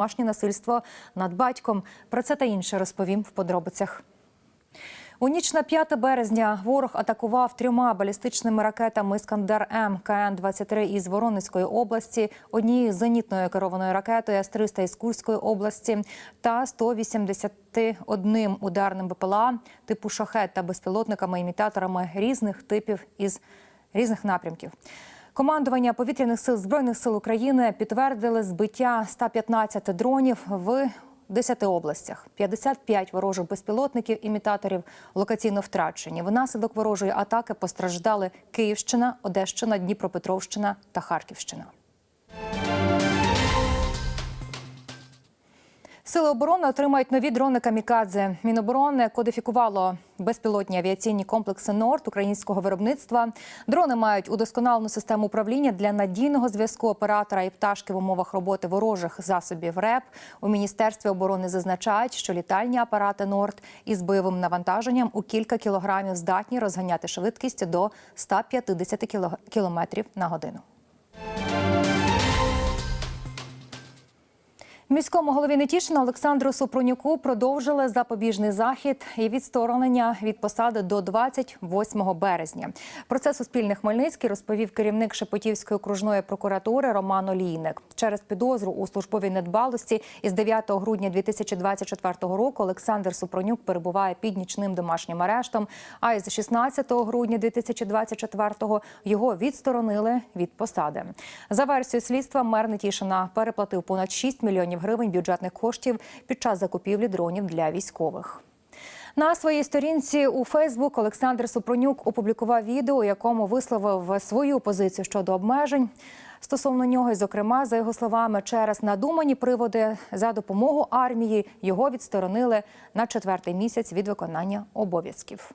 домашнє насильство над батьком. Про це та інше розповім в подробицях. У ніч на 5 березня ворог атакував трьома балістичними ракетами Іскандер М КН-23 із Воронезької області, однією зенітною керованою ракетою С-300 із Курської області та 181 ударним БПЛА типу шахет та безпілотниками-імітаторами різних типів із різних напрямків. Командування повітряних сил збройних сил України підтвердили збиття 115 дронів в 10 областях. 55 ворожих безпілотників імітаторів локаційно втрачені. Внаслідок ворожої атаки постраждали Київщина, Одещина, Дніпропетровщина та Харківщина. Сили оборони отримають нові дрони камікадзе. Міноборони кодифікувало безпілотні авіаційні комплекси Норд українського виробництва. Дрони мають удосконалену систему управління для надійного зв'язку оператора і пташки в умовах роботи ворожих засобів РЕП. У міністерстві оборони зазначають, що літальні апарати Норд із бойовим навантаженням у кілька кілограмів здатні розганяти швидкість до 150 кіло- кілометрів на годину. Міському голові Нетішина Олександру Супронюку продовжили запобіжний захід і відсторонення від посади до 28 березня. Про це Суспільне Хмельницький розповів керівник Шепетівської окружної прокуратури Роман Олійник. Через підозру у службовій недбалості із 9 грудня 2024 року Олександр Супронюк перебуває під нічним домашнім арештом. А із 16 грудня 2024 його відсторонили від посади. За версією слідства мер Нетішина переплатив понад 6 мільйонів гривень бюджетних коштів під час закупівлі дронів для військових. На своїй сторінці у Фейсбук Олександр Супронюк опублікував відео, у якому висловив свою позицію щодо обмежень. Стосовно нього, і, зокрема, за його словами, через надумані приводи за допомогу армії його відсторонили на четвертий місяць від виконання обов'язків.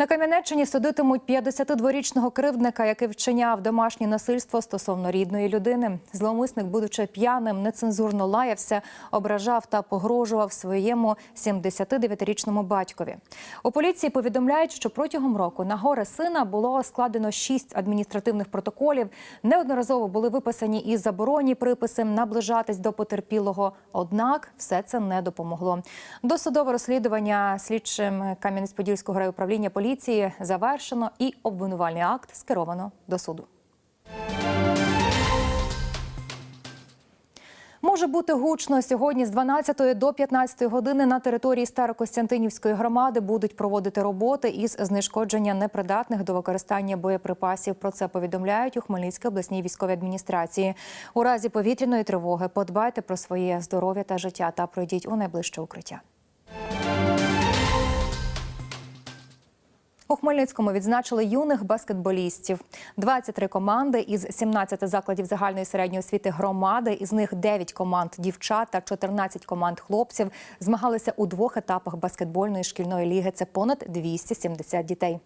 На Кам'янеччині судитимуть 52-річного кривдника, який вчиняв домашнє насильство стосовно рідної людини. Зловмисник, будучи п'яним, нецензурно лаявся, ображав та погрожував своєму 79-річному батькові. У поліції повідомляють, що протягом року на горе сина було складено шість адміністративних протоколів. Неодноразово були виписані і заборонні приписи наближатись до потерпілого. Однак все це не допомогло. Досудове розслідування слідчим Кам'янець-Подільського райуправління поліції завершено і обвинувальний акт скеровано до суду. Може бути гучно сьогодні з 12 до 15 години на території Старокостянтинівської громади будуть проводити роботи із знешкодження непридатних до використання боєприпасів. Про це повідомляють у Хмельницькій обласній військовій адміністрації. У разі повітряної тривоги подбайте про своє здоров'я та життя та пройдіть у найближче укриття. У Хмельницькому відзначили юних баскетболістів. 23 команди із 17 закладів загальної середньої освіти громади. Із них 9 команд дівчат та 14 команд хлопців змагалися у двох етапах баскетбольної шкільної ліги. Це понад 270 дітей.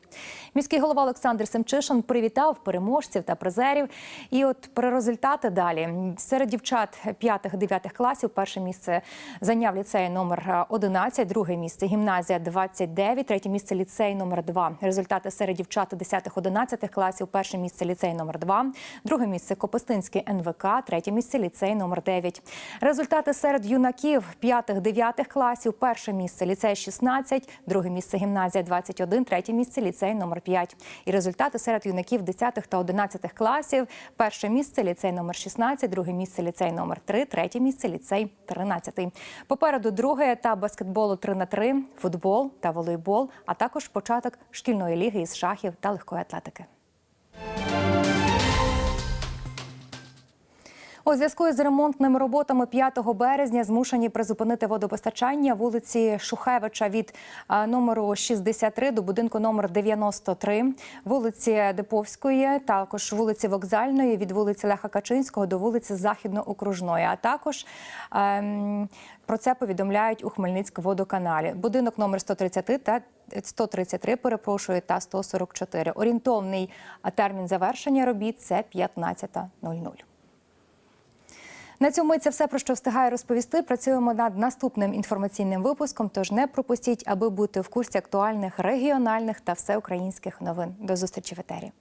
Міський голова Олександр Семчишин привітав переможців та призерів. І от про результати далі серед дівчат 5-9 класів перше місце зайняв ліцей номер 11, друге місце гімназія 29, третє місце ліцей номер 2. Результати серед дівчат 10-11 класів. Перше місце ліцей номер 2 друге місце Копистинський НВК, третє місце ліцей номер 9 Результати серед юнаків 5-9 класів. Перше місце ліцей 16, друге місце гімназія 21, третє місце ліцей номер 5 І результати серед юнаків 10 та 11 класів. Перше місце ліцей номер 16, друге місце ліцей номер 3, третє місце ліцей 13. Попереду другий етап баскетболу 3 на 3 футбол та волейбол, а також початок шкільної ліги із шахів та легкої атлетики. У зв'язку із ремонтними роботами 5 березня змушені призупинити водопостачання вулиці Шухевича від а, номеру 63 до будинку номер 93, вулиці Деповської, також вулиці Вокзальної, від вулиці Леха Качинського до вулиці Західно-Окружної. А також ем, про це повідомляють у Хмельницькводоканалі. Будинок номер 130 та 133, перепрошую, та 144. Орієнтовний термін завершення робіт це 15.00. На цьому це все про що встигаю розповісти. Працюємо над наступним інформаційним випуском. Тож не пропустіть, аби бути в курсі актуальних регіональних та всеукраїнських новин. До зустрічі в етері.